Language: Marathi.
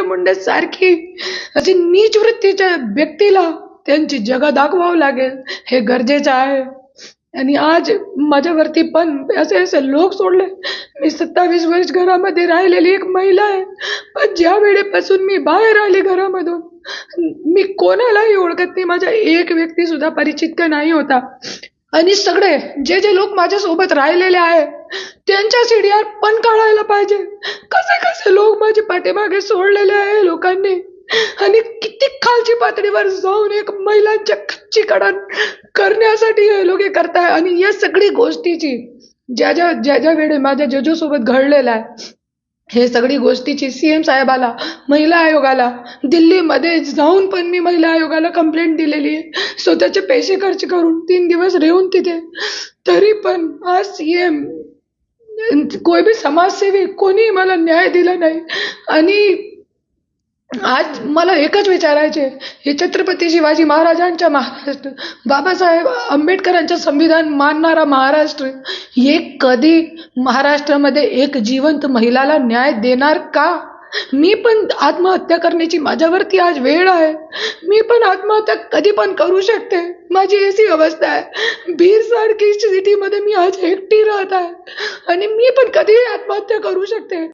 धनंजय मुंडे सारखी अशी नीच वृत्तीच्या व्यक्तीला त्यांची जगा दाखवावं लागेल. हे गरजेचं आहे. आणि आज माझ्यावरती पण असे असे लोक सोडले. मी सत्तावीस वर्ष घरामध्ये राहिलेली एक महिला आहे. पण ज्या वेळेपासून मी बाहेर आले घरामधून मी कोणालाही ओळखत नाही. माझा एक व्यक्ती सुद्धा परिचित का नाही होता. आणि सगळे जे जे लोक माझ्यासोबत राहिलेले आहे त्यांच्या सीडीआर पण काढायला पाहिजे. कसे कसे लोक माझे पाठीमागे सोडलेले आहे लोकांनी. आणि किती खालची पातळीवर जाऊन एक महिलांच्या खच्चीकरण करण्यासाठी हे लोक हे करताय. आणि या सगळी गोष्टीची ज्या ज्या ज्या ज्या वेळे माझ्या जजूसोबत घडलेलं आहे हे सगळी गोष्टीची सी एम साहेबाला महिला आयोगाला दिल्लीमध्ये जाऊन पण मी महिला आयोगाला कंप्लेंट दिलेली आहे. स्वतःचे पैसे खर्च करून तीन दिवस राहून तिथे. तरी पण आज सी एम कोई भी समाजसेवी कोणी मला न्याय दिला नाही. आणि आज मला एकच विचारायचे हे छत्रपती शिवाजी महाराजांच्या महाराष्ट्र बाबासाहेब आंबेडकरांचं संविधान मानणारा महाराष्ट्र हे कधी महाराष्ट्रामध्ये एक जिवंत महिलाला न्याय देणार का? मी पण आत्महत्या करण्याची माझ्यावरती आज वेळ आहे. मी पण आत्महत्या कधी पण करू शकते. माझी अशी अवस्था आहे. बीर सारखी सिटीमध्ये मी आज एकटी राहत आहे. आणि मी पण कधीही आत्महत्या करू शकते.